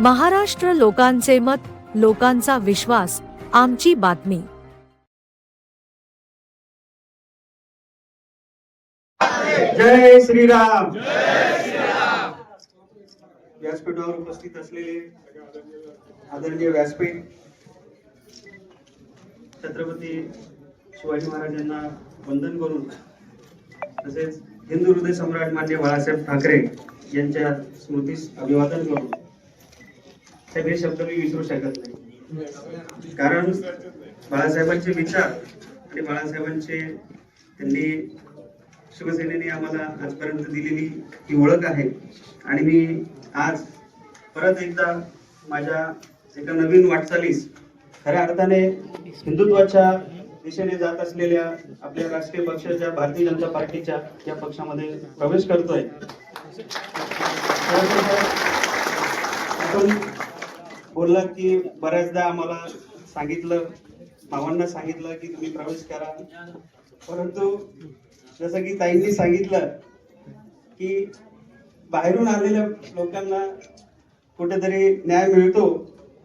महाराष्ट्र लोकांचे मत लोकांचा विश्वास आमची बातमी. जय श्रीराम. व्यासपीठावर उपस्थित असलेले आदरणीय व्यासपीठ छत्रपती शिवाजी महाराजांना वंदन करून तसेच हिंदू हृदय सम्राट मान्य बाळासाहेब ठाकरे यांच्या स्मृतीस अभिवादन करून सगळे शब्द मी विसरू शकत नाही. कारण बाळासाहेबांचे विचार आणि बाळासाहेबांचे त्यांनी शिवसेनेने आम्हाला आजपर्यंत दिलेली ही ओळख आहे. आणि मी आज परत एकदा माझ्या एका नवीन वाटचालीस खऱ्या अर्थाने हिंदुत्वाच्या दिशेने जात असलेल्या आपल्या राष्ट्रीय पक्षाच्या भारतीय जनता पार्टीच्या या पक्षामध्ये प्रवेश करतोय. आपण बोललात की बऱ्याचदा आम्हाला सांगितलं भावांना सांगितलं की तुम्ही प्रवेश करा. परंतु जसं की ताईंनी सांगितलं की बाहेरून आलेल्या लोकांना कुठेतरी न्याय मिळतो.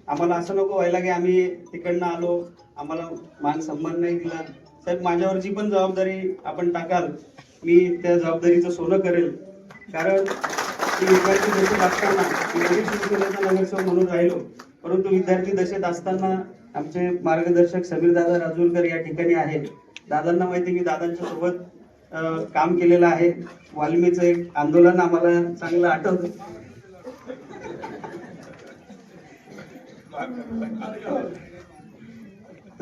आम्हाला असं नको व्हायला की आम्ही तिकडनं आलो आम्हाला मान सन्मान नाही दिला. साहेब माझ्यावर जी पण जबाबदारी आपण टाकाल. मी त्या जबाबदारीचं सोनं करेल. कारण की विद्यार्थी दशेत असताना मी नगरसेवक म्हणून राहिलो परंतु विद्यार्थी दशेत असताना आमचे मार्गदर्शक समीर दादा राजूरकर या ठिकाणी आहेत. दादांना माहिती आहे, मी दादांच्या सोबत काम केलेलं आहे. वाल्मीचं एक आंदोलन आम्हाला चांगलं आठवतं.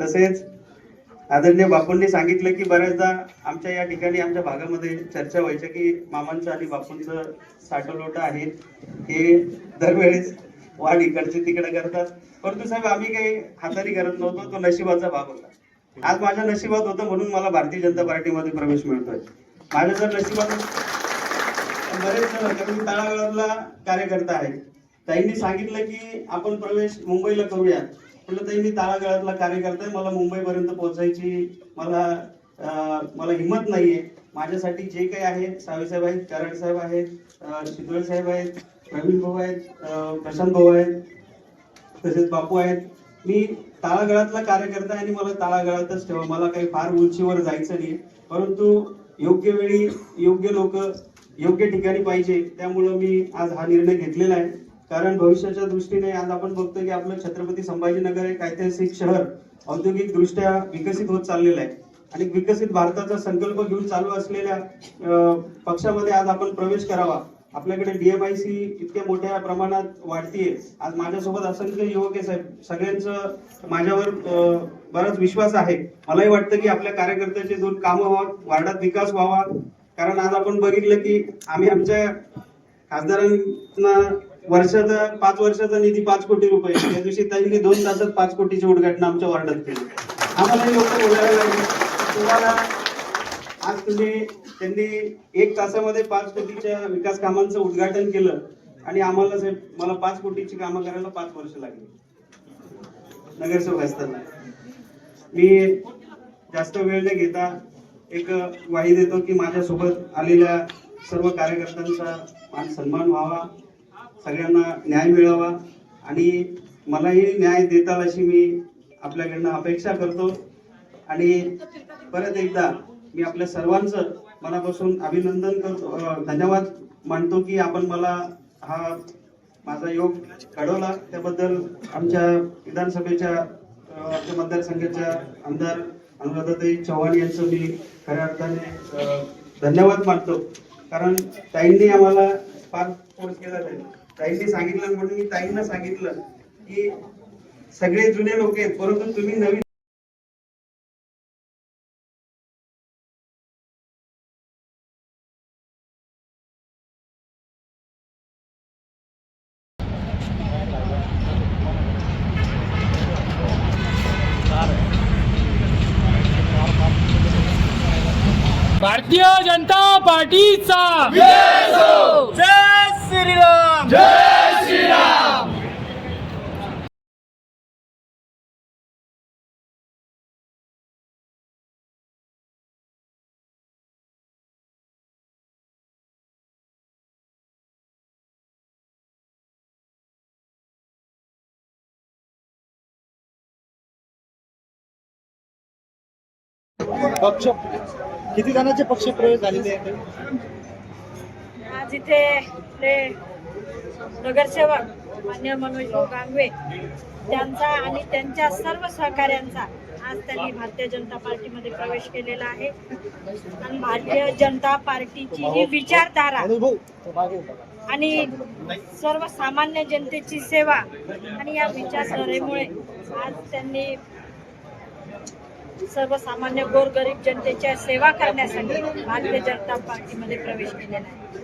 तसेच आदरणीय बापूंनी सांगितलं की बऱ्याचदा आमच्या या ठिकाणी आमच्या भागामध्ये चर्चा व्हायच्या की मामांचं आणि बापूंचं साठवलोट आहे हे दरवेळेस वाढ इकडचे तिकडे करतात. परंतु साहेब आम्ही काही हातारी करत नव्हतो. तो नशिबाचा भाग होता. आज माझ्या नशिबात होतं म्हणून मला भारतीय जनता पार्टीमध्ये प्रवेश मिळतोय. माझ्या जर नशिबात बरेच जण होते, मी तळागाळातला कार्यकर्ता आहे. ताईंनी सांगितलं की आपण प्रवेश मुंबईला करूया म्हटलं ताई मी तळागाळातला कार्यकर्ता आहे मला मुंबईपर्यंत पोहोचायची मला मला हिंमत आहे माझ्यासाठी जे काही आहे साहेब आहेत कराड साहेब आहेत अं, साहेब आहेत प्रवीण भाऊ आहेत प्रशांत भाऊ आहेत तसेच बापू आहेत. मी तळागाळातला कार्यकर्ता आहे आणि मला तळागाळातच ठेवा. मला काही फार उंचीवर जायचं नाही परंतु योग्य वेळी योग्य लोक योग्य ठिकाणी पाहिजे त्यामुळं मी आज हा निर्णय घेतलेला आहे. कारण भविष्याच्या दृष्टीने आज आपण बघतो की आपलं छत्रपती संभाजीनगर एक ऐतिहासिक शहर औद्योगिक दृष्ट्या विकसित होत चाललेलं आहे. आणि विकसित भारताचा संकल्प घेऊन चालू असलेल्या पक्षामध्ये आज आपण प्रवेश करावा. आपल्याकडे डीएमआयसी इतक्या मोठ्या प्रमाणात वाढतीये. आज माझ्यासोबत असंख्य युवक आहे साहेब. सगळ्यांचं माझ्यावर बराच विश्वास आहे. मलाही वाटतं की आपल्या कार्यकर्त्याचे दोन कामं व्हावं वार्डात विकास व्हावा. कारण आज आपण बघितलं की आम्ही आमच्या खासदारांना वर्षाचा पाच वर्षाचा निधी पाच कोटी रुपये. त्या दिवशी त्यांनी दोन तासात पाच कोटीचे उद्घाटन आमच्या वॉर्डात केली. आम्हाला लोक बोलायला लागले. तुम्हाला आज तुम्ही त्यांनी एक तासामध्ये पाच कोटीच्या विकास कामांचं उद्घाटन केलं आणि आम्हाला साहेब मला पाच कोटीची कामं करायला पाच वर्ष लागली. नगरसेवक असताना. मी जास्त वेळ न घेता एक ग्वाही देतो की माझ्यासोबत आलेल्या सर्व कार्यकर्त्यांचा मान सन्मान व्हावा. सगळ्यांना न्याय मिळावा आणि मलाही न्याय देताल अशी मी आपल्याकडनं अपेक्षा करतो. आणि परत एकदा मी आपल्या सर्वांचं मनापासून अभिनंदन करतो धन्यवाद मानतो की आपण मला हा माझा योग घडवला. त्याबद्दल आमच्या विधानसभेच्या आमच्या मतदारसंघाच्या आमदार अनुराधाताई चव्हाण यांचं मी खऱ्या अर्थाने धन्यवाद मानतो. कारण ताईंनी आम्हाला फार फोर्स केला नाही ताईंनी सांगितलं म्हणून मी ताईंना सांगितलं की सगळे जुने लोक आहेत परंतु तुम्ही नवीन भारतीय जनता पार्टीचा. जय श्रीराम! जय श्रीराम! पक्ष किती जणांचे पक्ष प्रयोग झालेले आहेत? आज इथे आपले नगरसेवक मान्य मनोजभाऊ गांगवे त्यांचा आणि त्यांच्या सर्व सहकाऱ्यांचा आज त्यांनी भारतीय जनता पार्टीमध्ये प्रवेश केलेला आहे. आणि भारतीय जनता पार्टीची ही विचारधारा आणि सर्वसामान्य जनतेची सेवा आणि या विचारधारेमुळे आज त्यांनी सर्वसामान्य गोरगरीब जनतेच्या सेवा करण्यासाठी भारतीय जनता पार्टीमध्ये प्रवेश केलेला आहे.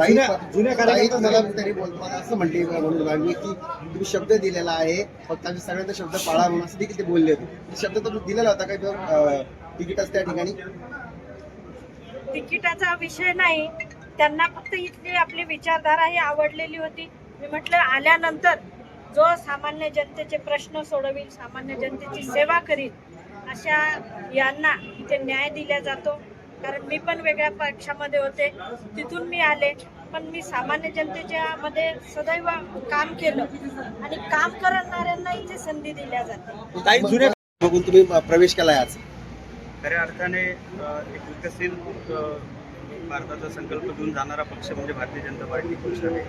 जुन्या तरी बोलतो मला असं म्हणले म्हणून मी की तुम्ही शब्द दिलेला आहे फक्त आम्ही सगळ्यांचा शब्द पाळा म्हणून असं देखील ते बोलले होते. ते शब्द तुम्ही दिलेला होता काही तिकीटच त्या ठिकाणी? तिकिटाचा विषय नाही. त्यांना फक्त इथली आपली विचारधारा ही आवडलेली होती. मी म्हटलं आल्यानंतर जो सामान्य जनतेचे प्रश्न सोडवील सामान्य जनतेची सेवा करील अशा यांना इथे न्याय दिला जातो. कारण मी पण वेगळ्या पक्षामध्ये होते. तिथून मी आले. पण मी सामान्य जनतेच्या मध्ये सदैव काम केलं. आणि काम करणाऱ्यांना इथे संधी दिल्या जाते काही बघून तुम्ही प्रवेश केलाय आज. खऱ्या अर्थाने एक विकसित भारताचा संकल्प घेऊन जाणारा पक्ष म्हणजे भारतीय जनता पार्टी पक्ष आहे.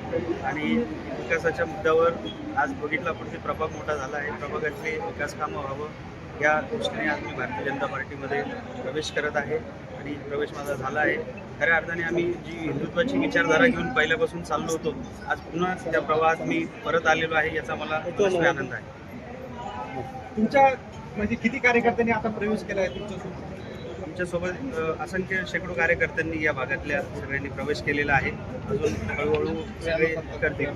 आणि विकासाच्या मुद्द्यावर आज बघितलं आपण की प्रभाग मोठा झाला आहे. प्रभागातले विकास कामं व्हावं या दृष्टीने आज मी भारतीय जनता पार्टीमध्ये प्रवेश करत आहे. आणि प्रवेश माझा झाला आहे खऱ्या अर्थाने आम्ही जी हिंदुत्वाची विचारधारा घेऊन पहिल्यापासून चाललो होतो आज पुन्हा त्या प्रवाहात मी परत आलेलो आहे याचा मला आनंद आहे. तुमच्या म्हणजे किती कार्यकर्त्यांनी आता प्रवेश केलाय तुमच्यासोबत? आमच्यासोबत असंख्य शेकडो कार्यकर्त्यांनी या भागातल्या सगळ्यांनी प्रवेश केलेला आहे. अजून हळूहळू सगळे करतील.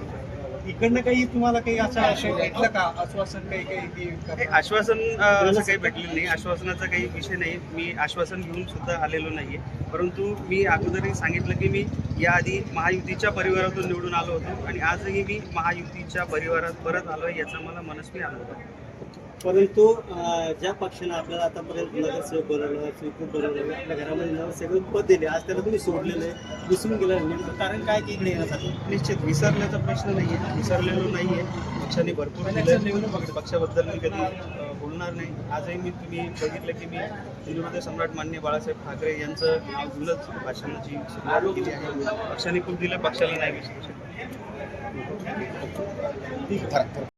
इकडनं काही तुम्हाला काही असं आशय भेटलं का? आश्वासन काही काही हे आश्वासन असं काही भेटलेलं नाही. आश्वासनाचा काही विषय नाही. मी आश्वासन घेऊन सुद्धा आलेलो नाहीये. परंतु मी अगोदरही सांगितलं की मी याआधी महायुतीच्या परिवारातून निवडून आलो होतो आणि आजही मी महायुतीच्या परिवारात परत आलोय याचा मला मनस्वी आनंद आहे. परंतु ज्या पक्षाने आपल्याला आतापर्यंत नगरसेवक बनवलं स्वीकृत बनवलं आपल्या घरामध्ये नगरसेवक पद दिले आज त्याला तुम्ही सोडलेलं आहे विसरून गेलं नेमकं कारण काय की इकडे येण्यासाठी? निश्चित विसरण्याचा प्रश्न नाहीये. विसरलेलो नाहीये. पक्षाने भरपूर. पक्षाबद्दल मी कधी बोलणार नाही. आजही मी तुम्ही बघितलं की मी हिंदुहृदय सम्राट मान्य बाळासाहेब ठाकरे यांचं नाव घेऊनच भाषणाची सुरुवात केली आहे. पक्षाने खूप दिलं पक्षाला नाही विसरू शकत.